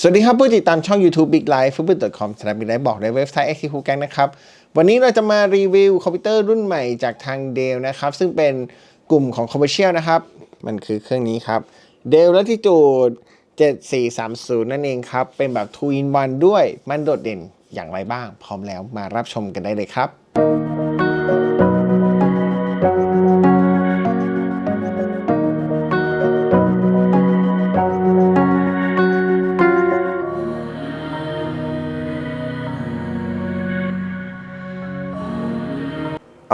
สวัสดีครับผู้ติดตามช่อง YouTube Big Life f o o t b a l c o m สำหรับ Big Life บอกในเว็บไซต์ x q แกงนะครับ วันนี้เราจะมารีวิวคอมพิวเตอร์รุ่นใหม่จากทาง Dell นะครับ ซึ่งเป็นกลุ่มของ Commercial นะครับ มันคือเครื่องนี้ครับ Dell Latitude 7430 นั่นเองครับ เป็นแบบ 2 in 1 ด้วยมันโดดเด่นอย่างไรบ้าง พร้อมแล้วมารับชมกันได้เลยครับ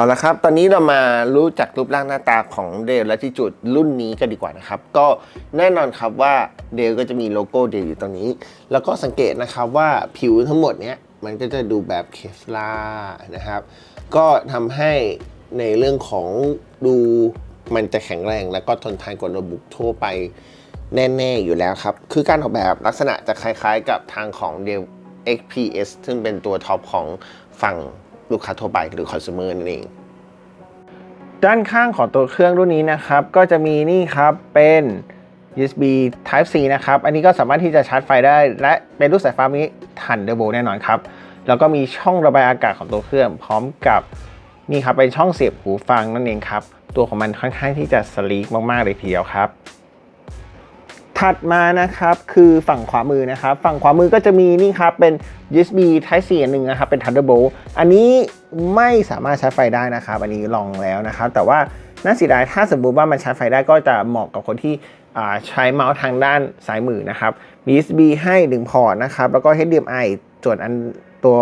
เอาละครับ ตอนนี้เรามารู้จักรูปร่างหน้าตาของเดลและที่จุดรุ่นนี้กันดีกว่านะครับ ก็แน่นอนครับว่าเดลก็จะมีโลโก้เดลอยู่ตรงนี้ แล้วก็สังเกตนะครับว่าผิวทั้งหมดเนี้ยมันก็จะดูแบบเคฟลานะครับ ก็ทำให้ในเรื่องของดูมันจะแข็งแรงแล้วก็ทนทานกว่าโน้ตบุ๊กทั่วไปแน่ๆอยู่แล้วครับ คือการออกแบบลักษณะจะคล้ายๆกับทางของ Dell XPS ซึ่งเป็นตัวท็อปของฝั่ง ลูกค้าทั่วไปหรือ consumer นั่นเองด้านข้างของตัวเครื่องรุ่นนี้นะครับ ก็จะมีนี่ครับเป็น USB Type C นะครับ อันนี้ก็สามารถที่จะชาร์จไฟได้ และเป็นรูปสายฟ้านี้ Thunderbolt แน่นอนครับ แล้วก็มีช่องระบายอากาศของตัวเครื่อง พร้อมกับนี่ครับเป็นช่องเสียบหูฟังนั่นเองครับ ตัวของมันค่อนข้างที่จะสลีกมากๆเลยทีเดียวครับ ถัดมานะครับคือฝั่งขวามือนะครับ ฝั่งขวามือก็จะมีนี่ครับเป็น USB Type C หนึ่งนะครับเป็น Thunderbolt อันนี้ไม่สามารถชาร์จไฟได้นะครับ อันนี้ลองแล้วนะครับ แต่ว่าน่าเสียดายถ้าสมมติว่ามันชาร์จไฟได้ก็จะเหมาะกับคนที่ใช้เมาส์ทางด้านซ้ายมือนะครับมี USB ให้1พอร์ตนะครับแล้วก็ HDMI ส่วนอันตัว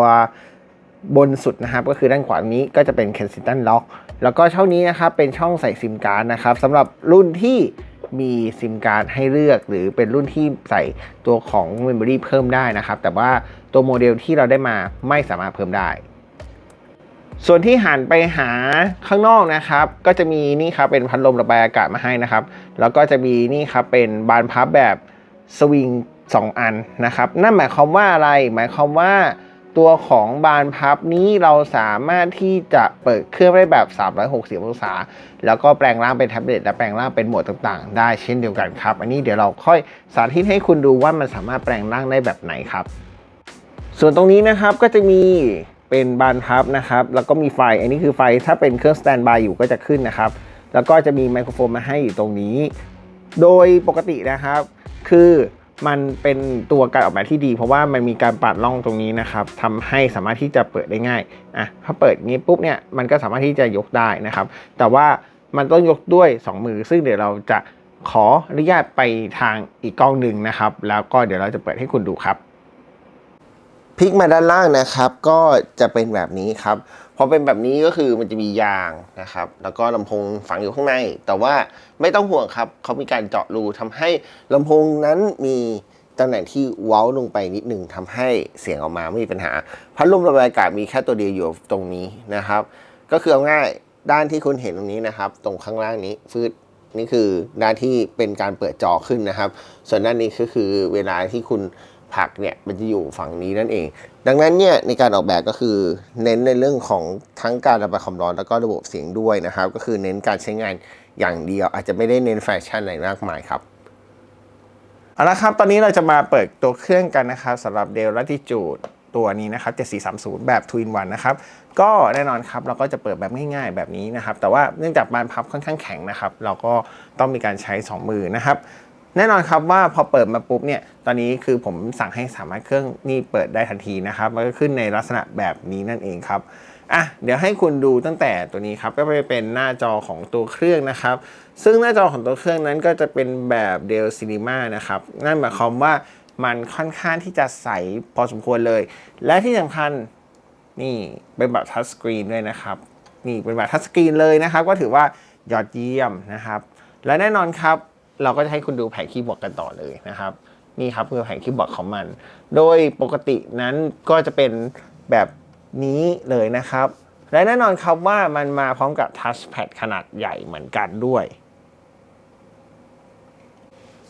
บนสุดนะครับก็คือด้านขวานี้ก็จะเป็น Kensington Lock แล้วก็ช่องนี้นะครับเป็นช่องใส่ซิมการ์ดนะครับสำหรับรุ่นที่ มีซิมการ์ดให้เลือก หรือเป็นรุ่นที่ใส่ตัวของ Memory เพิ่มได้นะครับ แต่ว่าตัวโมเดลที่เราได้มาไม่สามารถเพิ่มได้ ส่วนที่หันไปหาข้างนอกนะครับ ก็จะมีนี่ครับเป็นพัดลมระบายอากาศมาให้นะครับ แล้วก็จะมีนี่ครับเป็นบานพับแบบสวิง2 อันนะครับ นั่นหมายความว่าอะไร หมายความว่า ตัวของบานพับนี้เราสามารถที่จะเปิดเครื่องได้แบบ 360 องศา แล้วก็แปลงร่างเป็นแท็บเล็ตและแปลงร่างเป็นโหมดต่างๆ ได้เช่นเดียวกันครับ อันนี้เดี๋ยวเราค่อยสาธิตให้คุณดูว่ามันสามารถแปลงร่างได้แบบไหนครับ ส่วนตรงนี้นะครับก็จะมีเป็นบานพับนะครับ แล้วก็มีไฟ อันนี้คือไฟถ้าเป็นเครื่องสแตนบายอยู่ก็จะขึ้นนะครับ แล้วก็จะมีไมโครโฟนมาให้อยู่ตรงนี้ โดยปกตินะครับ คือ มันเป็นตัวการออกแบบที่ดี เพราะว่ามันมีการปัดร่องตรงนี้นะครับทำให้สามารถที่จะเปิดได้ง่ายอะถ้าเปิดนี้ปุ๊บเนี่ยมันก็สามารถที่จะยกได้นะครับ แต่ว่ามันต้องยกด้วย 2 มือ ซึ่งเดี๋ยวเราจะขออนุญาตไปทางอีกกล้องหนึ่งนะครับ แล้วก็เดี๋ยวเราจะเปิดให้คุณดูครับ พลิกมาด้านล่างนะครับ ก็จะเป็นแบบนี้ครับพอเป็นแบบนี้ก็คือมันจะมียางนะครับ แล้วก็ลำโพงฝังอยู่ข้างใน แต่ว่าไม่ต้องห่วงครับเขามีการเจาะรูทำให้ลำโพงนั้นมีตำแหน่งที่เว้าลงไปนิดหนึ่งทำให้เสียงออกมาไม่มีปัญหา พัดลมระบายอากาศมีแค่ตัวเดียวอยู่ตรงนี้นะครับ ก็คือเอาง่ายด้านที่คุณเห็นตรงนี้นะครับ ตรงข้างล่างนี้ฟืดนี่คือด้านที่เป็นการเปิดจอขึ้นนะครับ ส่วนด้านนี้ก็คือเวลาที่คุณ ผักเนี่ยมันจะอยู่ฝั่งนี้นั่นเอง ดังนั้นเนี่ยในการออกแบบก็คือเน้นในเรื่องของทั้งการระบายความร้อนแล้วก็ระบบเสียงด้วยนะครับ ก็คือเน้นการใช้งานอย่างเดียว อาจจะไม่ได้เน้นแฟชั่นอะไรมากมายครับเอาละครับ ตอนนี้เราจะมาเปิดตัวเครื่องกันนะครับสำหรับ Dell Latitude ตัวนี้นะครับ 7430 แบบ2 in 1นะครับ ก็แน่นอนครับ เราก็จะเปิดแบบง่ายๆแบบนี้นะครับ แต่ว่าเนื่องจากบานพับค่อนข้างแข็งนะครับ เราก็ต้องมีการใช้ 2 มือนะครับ แน่นอนครับว่าพอเปิดมาปุ๊บเนี่ยตอนนี้คือผมสั่งให้สามารถเครื่องนี่เปิดได้ทันทีนะครับมันก็ขึ้นในลักษณะแบบนี้นั่นเองครับอะเดี๋ยวให้คุณดูตั้งแต่ตัวนี้ครับก็จะเป็นหน้าจอของตัวเครื่องนะครับ ซึ่งหน้าจอของตัวเครื่องนั้นก็จะเป็นแบบ Dell Cinema นะครับนั่นหมายความว่ามันค่อนข้างที่จะใสพอสมควรเลย และที่สำคัญนี่เป็นแบบทัชสกรีนด้วยนะครับนี่เป็นแบบทัชสกรีนเลยนะครับ ก็ถือว่ายอดเยี่ยมนะครับ และแน่นอนครับ เราก็จะให้คุณดูแผงคีย์บอร์ดกันต่อเลยนะครับ นี่ครับคือแผงคีย์บอร์ดของมัน โดยปกตินั้นก็จะเป็นแบบนี้เลยนะครับ และแน่นอนครับว่ามันมาพร้อมกับทัชแพดขนาดใหญ่เหมือนกันด้วย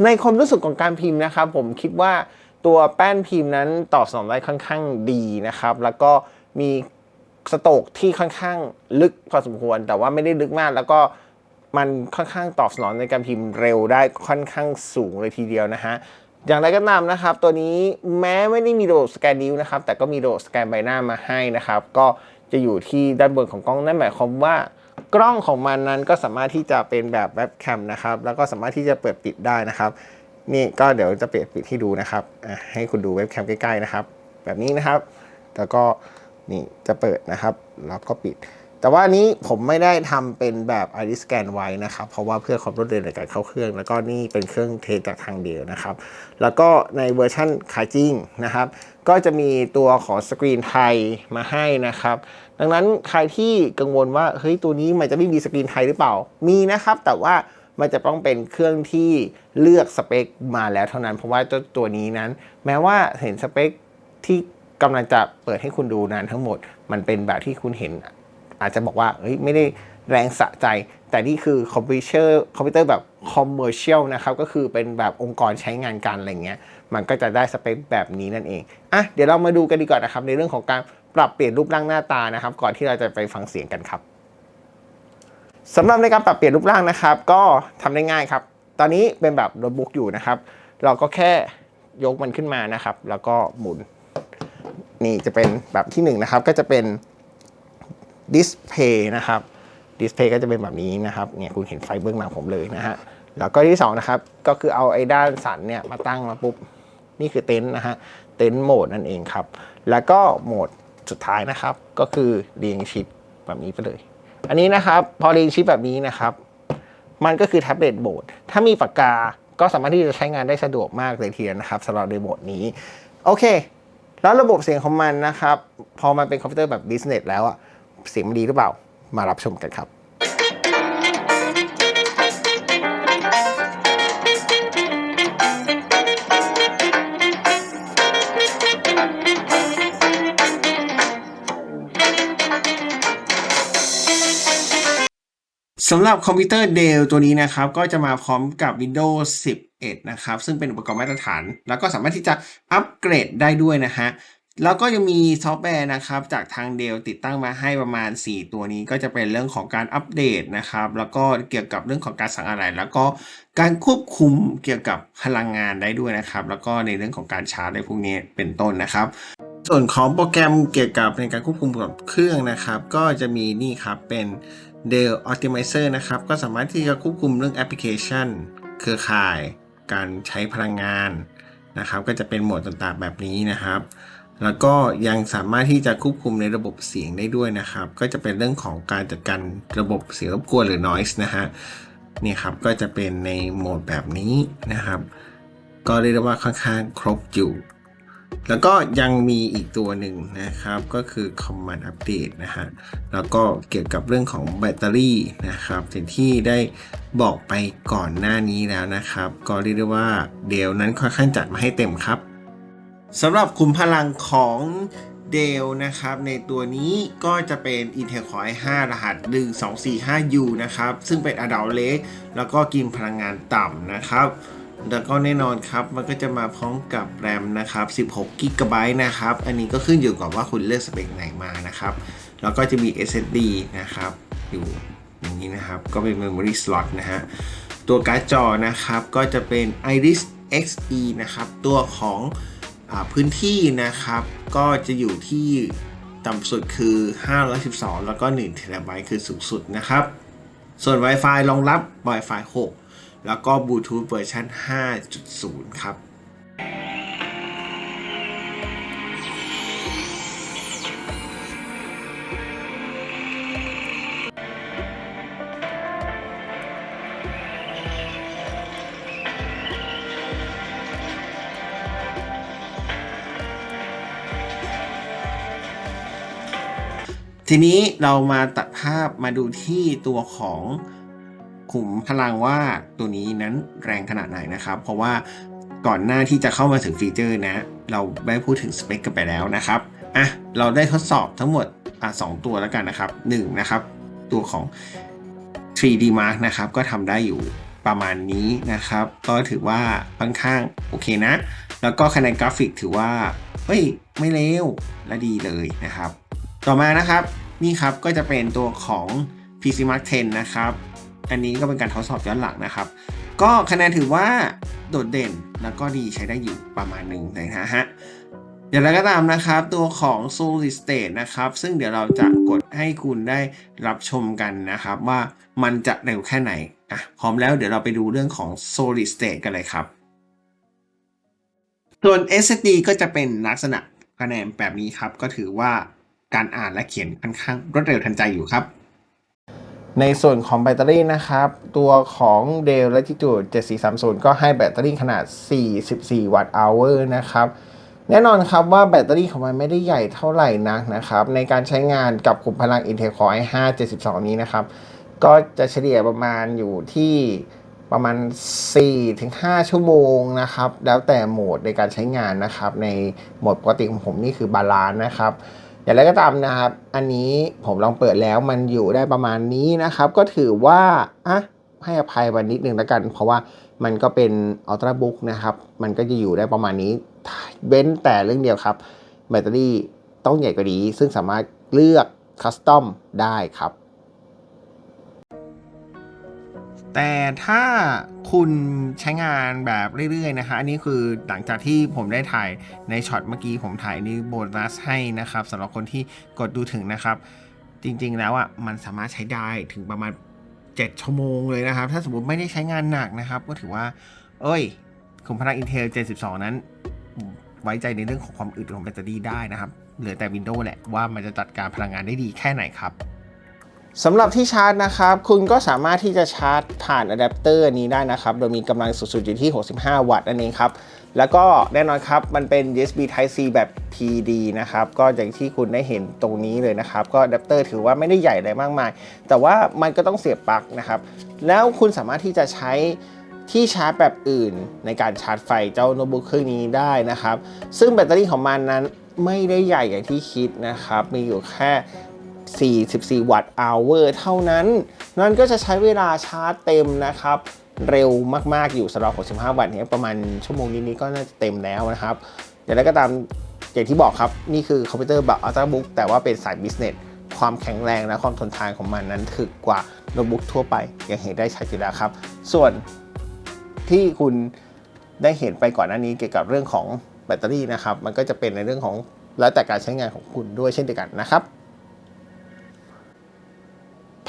ในความรู้สึกของการพิมพ์นะครับ ผมคิดว่าตัวแป้นพิมพ์นั้นตอบสนองได้ค่อนข้างดีนะครับ แล้วก็มีสโตกที่ค่อนข้างลึกพอสมควร แต่ว่าไม่ได้ลึกมากแล้วก็ มันค่อนข้างตอบสนองในการพิมพ์เร็วได้ค่อนข้างสูงเลยทีเดียวนะฮะอย่างไรก็ตามนะครับ ตัวนี้แม้ไม่ได้มีระบบสแกนนิ้วนะครับ แต่ก็มีระบบสแกนใบหน้ามาให้นะครับ ก็จะอยู่ที่ด้านบนของกล้องนั่นหมายความว่ากล้องของมันนั้นก็สามารถที่จะเป็นแบบเว็บแคมนะครับ แล้วก็สามารถที่จะเปิดปิดได้นะครับ นี่ก็เดี๋ยวจะเปิดปิดให้ดูนะครับให้คุณดูเว็บแคมใกล้ๆนะครับ แบบนี้นะครับ แล้วก็นี่จะเปิดนะครับ แล้วก็ปิด แต่ว่านี้ผมไม่ได้ทำเป็นแบบ ID scan ไว้นะครับ เพราะว่าเพื่อความรวดเร็วในการเข้าเครื่อง แล้วก็นี่เป็นเครื่องเทสจากทางเดียวนะครับ แล้วก็ในเวอร์ชั่นขายจริงนะครับ ก็จะมีตัวของสกรีนไทยมาให้นะครับ ดังนั้นใครที่กังวลว่าเฮ้ยตัวนี้มันจะไม่มีสกรีนไทยหรือเปล่า มีนะครับ แต่ว่ามันจะต้องเป็นเครื่องที่เลือกสเปคมาแล้วเท่านั้น เพราะว่าเจ้าตัวนี้นั้น แม้ว่าเห็นสเปคที่กำลังจะเปิดให้คุณดูนั้นทั้งหมด มันเป็นแบบที่คุณเห็น อาจจะบอกว่าเฮ้ยไม่ได้แรงสะใจ แต่นี่คือคอมพิวเตอร์คอมพิวเตอร์แบบคอมเมอร์เชียลนะครับ ก็คือเป็นแบบองค์กรใช้งานกันอะไรเงี้ย มันก็จะได้สเปคแบบนี้นั่นเอง อะ เดี๋ยวเรามาดูกันดีกว่านะครับ ในเรื่องของการปรับเปลี่ยนรูปร่างหน้าตานะครับ ก่อนที่เราจะไปฟังเสียงกันครับสำหรับในการปรับเปลี่ยนรูปร่างนะครับ ก็ทำได้ง่ายครับ ตอนนี้เป็นแบบโน้ตบุ๊กอยู่นะครับ เราก็แค่ยกมันขึ้นมานะครับ แล้วก็หมุน นี่จะเป็นแบบที่หนึ่งนะครับ ก็จะเป็น ดิสเพย์นะครับดิสเพย์ก็จะเป็นแบบนี้นะครับเนี่ยคุณเห็นไฟเบื้องหลังผมเลยนะฮะแล้วก็ที่สองนะครับก็คือเอาไอ้ด้านสันเนี่ยมาตั้งมาปุ๊บนี่คือเต็นท์นะฮะเต็นท์โหมดนั่นเองครับ แล้วก็โหมดสุดท้ายนะครับ ก็คือเรียงชิปแบบนี้ไปเลย อันนี้นะครับพอเรียงชิปแบบนี้นะครับ มันก็คือแท็บเล็ตโหมดถ้ามีปากกาก็สามารถที่จะใช้งานได้สะดวกมากเลยทีเดียวนะครับสำหรับในโหมดนี้ โอเค แล้วระบบเสียงของมันนะครับ พอมันเป็นคอมพิวเตอร์แบบบิสเนสแล้วอะ เสียงมันดีหรือเปล่ามารับชมกันครับสำหรับคอมพิวเตอร์ Dell ตัวนี้นะครับ ก็จะมาพร้อมกับ Windows 11 นะครับ ซึ่งเป็นอุปกรณ์มาตรฐาน แล้วก็สามารถที่จะอัปเกรดได้ด้วยนะฮะ แล้วก็ยังมีซอฟต์แวร์นะครับ จากทาง Dell ติดตั้งมาให้ประมาณ 4 ตัวนี้ก็จะเป็นเรื่องของการอัปเดตนะครับ แล้วก็เกี่ยวกับเรื่องของการสั่งอะไร แล้วก็การควบคุมเกี่ยวกับพลังงานได้ด้วยนะครับ แล้วก็ในเรื่องของการชาร์จในพวกนี้เป็นต้นนะครับ ส่วนของโปรแกรมเกี่ยวกับในการควบคุมกับเครื่องนะครับ ก็จะมีนี่ครับเป็น Dell Optimizer นะครับ ก็สามารถที่จะควบคุมเรื่องแอปพลิเคชัน เครือข่าย การใช้พลังงานนะครับ ก็จะเป็นโหมดต่างๆแบบนี้นะครับ แล้วก็ยังสามารถที่จะควบคุมในระบบเสียงได้ด้วยนะครับ ก็จะเป็นเรื่องของการจัดการระบบเสียงรบกวนหรือ noise นะฮะนี่ครับก็จะเป็นในโหมดแบบนี้นะครับ ก็เรียกได้ว่าค่อนข้างครบอยู่ แล้วก็ยังมีอีกตัวหนึ่งนะครับ ก็คือ Command Update นะฮะแล้วก็เกี่ยวกับเรื่องของแบตเตอรี่นะครับสิ่งที่ได้บอกไปก่อนหน้านี้แล้วนะครับ ก็เรียกได้ว่าเดลนั้นค่อนข้างจัดมาให้เต็มครับ สำหรับคุมพลังของเดลนะครับ ในตัวนี้ก็จะเป็น Intel Core i5 รหัส 1245U นะครับ ซึ่งเป็น Adult Lake แล้วก็กินพลังงานต่ำนะครับ แล้วก็แน่นอนครับ มันก็จะมาพร้อมกับแรมนะครับ 16 g b นะครับ อันนี้ก็ขึ้นอยู่กับว่าคุณเลือกสเปคไหนมานะครับ แล้วก็จะมี SSD นะครับ อยู่อย่างนี้นะครับ ก็เป็น Memory Slot นะฮะ ตัวการ์ดจอนะครับ ก็จะเป็น Iris Xe นะครับ ตัวของ พื้นที่นะครับ ก็จะอยู่ที่ต่ำสุดคือ 512 แล้วก็1 t b คือสูงสุดนะครับ ส่วน Wi-Fi รองรับ Wi-Fi 6 แล้วก็บลูทูธเวอร์ชัน5.0 ครับ ทีนี้เรามาตัดภาพมาดูที่ตัวของขุมพลังว่าตัวนี้นั้นแรงขนาดไหนนะครับ เพราะว่าก่อนหน้าที่จะเข้ามาถึงฟีเจอร์นะ เราได้พูดถึงสเปคกันไปแล้วนะครับอะเราได้ทดสอบทั้งหมดอะสองตัวแล้วกันนะครับ1นะครับ ตัวของ 3D Mark นะครับก็ทำได้อยู่ประมาณนี้นะครับ ก็ถือว่าค่อนข้างโอเคนะ แล้วก็คะแนนกราฟิกถือว่าเฮ้ยไม่เลวและดีเลยนะครับ ต่อมานะครับนี่ครับก็จะเป็นตัวของ PC Mark 10 นะครับ อันนี้ก็เป็นการทดสอบย้อนหลังนะครับ ก็คะแนนถือว่าโดดเด่นแล้วก็ดีใช้ได้อยู่ประมาณหนึ่งเลยนะฮะอย่างไรก็ตามนะครับตัวของ Solid State นะครับ ซึ่งเดี๋ยวเราจะกดให้คุณได้รับชมกันนะครับ ว่ามันจะเร็วแค่ไหนอะพร้อมแล้วเดี๋ยวเราไปดูเรื่องของ Solid State กันเลยครับ ส่วน SSD ก็จะเป็นลักษณะคะแนนแบบนี้ครับ ก็ถือว่า การอ่านและเขียนค่อนข้างรวดเร็วทันใจอยู่ครับ ในส่วนของแบตเตอรี่นะครับ ตัวของ Dell Latitude 7430 ก็ให้แบตเตอรี่ขนาด 44 วัตต์อเวอร์นะครับ แน่นอนครับว่าแบตเตอรี่ของมันไม่ได้ใหญ่เท่าไหร่นักนะครับ ในการใช้งานกับกลุ่มพลัง Intel Core i5 72 นี้นะครับ ก็จะเฉลี่ยประมาณอยู่ที่ประมาณ 4-5 ชั่วโมงนะครับ แล้วแต่โหมดในการใช้งานนะครับ ในโหมดปกติของผมนี่คือบาลานซ์นะครับ อย่างไรก็ตามนะครับ อันนี้ผมลองเปิดแล้วมันอยู่ได้ประมาณนี้นะครับ ก็ถือว่าอะให้อภัยวันนิดนึงแล้วกัน เพราะว่ามันก็เป็นอัลตร้าบุ๊กนะครับ มันก็จะอยู่ได้ประมาณนี้ เว้นแต่เรื่องเดียวครับ แบตเตอรี่ต้องใหญ่กว่านี้ ซึ่งสามารถเลือกคัสตอมได้ครับ แต่ถ้าคุณใช้งานแบบเรื่อยๆนะคะ อันนี้คือหลังจากที่ผมได้ถ่ายในช็อตเมื่อกี้ผมถ่ายนี่โบนัสให้นะครับสำหรับคนที่กดดูถึงนะครับ จริงๆแล้วอะมันสามารถใช้ได้ถึงประมาณ 7 ชั่วโมงเลยนะครับ ถ้าสมมติไม่ได้ใช้งานหนักนะครับ ก็ถือว่า เอ้ยขุมพลัง Intel 72 นั้น ไว้ใจในเรื่องของความอึดของแบตเตอรี่ได้นะครับ เหลือแต่ Windows แหละว่ามันจะจัดการพลังงานได้ดีแค่ไหนครับ สำหรับที่ชาร์จนะครับ คุณก็สามารถที่จะชาร์จผ่านอะแดปเตอร์นี้ได้นะครับ โดยมีกำลังสูงสุดอยู่ที่ 65 วัตต์นั่นเองครับ แล้วก็แน่นอนครับ มันเป็น USB Type C แบบ PD นะครับ ก็อย่างที่คุณได้เห็นตรงนี้เลยนะครับ ก็อะแดปเตอร์ถือว่าไม่ได้ใหญ่อะไรมากมาย แต่ว่ามันก็ต้องเสียบปลั๊กนะครับ แล้วคุณสามารถที่จะใช้ที่ชาร์จแบบอื่นในการชาร์จไฟเจ้าโน้ตบุ๊กเครื่องนี้ได้นะครับ ซึ่งแบตเตอรี่ของมันนั้นไม่ได้ใหญ่อย่างที่คิดนะครับ มีอยู่แค่ 44 วัตต์อเวอร์เท่านั้น นั่นก็จะใช้เวลาชาร์จเต็มนะครับ เร็วมาก ๆ อยู่สำหรับ 65 วัตต์เนี่ยประมาณชั่วโมงนี้นี้ก็น่าจะเต็มแล้วนะครับอย่างไรก็ตามอย่างที่บอกครับ นี่คือคอมพิวเตอร์แบบ Ultrabook แต่ว่าเป็นสาย Business ความแข็งแรงและความทนทานของมันนั้นถึกกว่าโน้ตบุ๊กทั่วไปอย่างเห็นได้ชัดอยู่แล้วครับ ส่วนที่คุณได้เห็นไปก่อนหน้านี้เกี่ยวกับเรื่องของแบตเตอรี่นะครับ มันก็จะเป็นในเรื่องของแล้วแต่การใช้งานของคุณด้วยเช่นเดียวกันนะครับ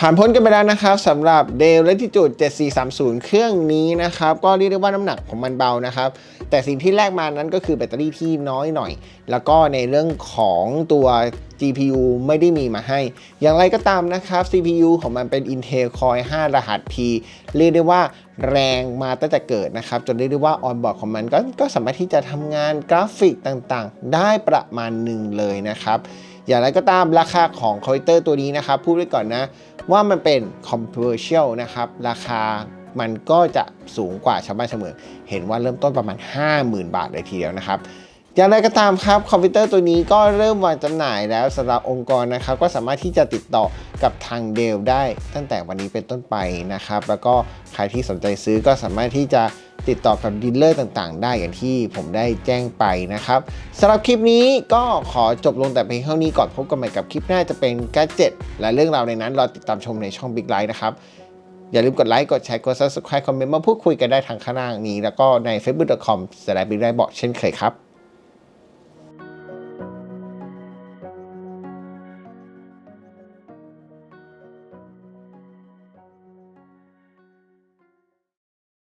ผ่านพ้นกันไปแล้วนะครับสำหรับ Dell Latitude 7430 เครื่องนี้นะครับ ก็เรียกได้ว่าน้ำหนักของมันเบานะครับ แต่สิ่งที่แลกมานั้นก็คือแบตเตอรี่ที่น้อยหน่อย แล้วก็ในเรื่องของตัว GPU ไม่ได้มีมาให้ อย่างไรก็ตามนะครับ CPU ของมันเป็น Intel Core 5 รหัส P เรียกได้ว่าแรงมาตั้งแต่เกิดนะครับ จนเรียกได้ว่า on-board ของมันก็ก็สามารถที่จะทำงานกราฟิกต่างๆ ได้ประมาณหนึ่งเลยนะครับ อย่างไรก็ตามราคาของคอมพิวเตอร์ตัวนี้นะครับ พูดไว้ก่อนนะ ว่ามันเป็น commercial นะครับ ราคามันก็จะสูงกว่าชาวบ้านชาวเมือง เห็นว่าเริ่มต้นประมาณ 50,000 บาทเลยทีเดียวนะครับ อย่างไรก็ตามครับคอมพิวเตอร์ตัวนี้ก็เริ่มวางจำหน่ายแล้วสำหรับองค์กรนะครับ ก็สามารถที่จะติดต่อกับทางเดลได้ตั้งแต่วันนี้เป็นต้นไปนะครับ แล้วก็ใครที่สนใจซื้อก็สามารถที่จะติดต่อกับดีลเลอร์ต่างๆ ได้อย่างที่ผมได้แจ้งไปนะครับสำหรับคลิปนี้ก็ขอจบลงแต่เพียงเท่านี้ก่อนพบกันใหม่กับคลิปหน้าจะเป็นแกจ็ตและเรื่องราวในนั้นรอติดตามชมในช่อง Big Light นะครับอย่าลืมกดไลค์ กดแชร์ กด subscribe คอมเมนต์มาพูดคุยกันได้ทางข้างล่างนี้ แล้วก็ใน facebook.com สไลด์บิ๊กไลท์บอกเช่นเคยครับ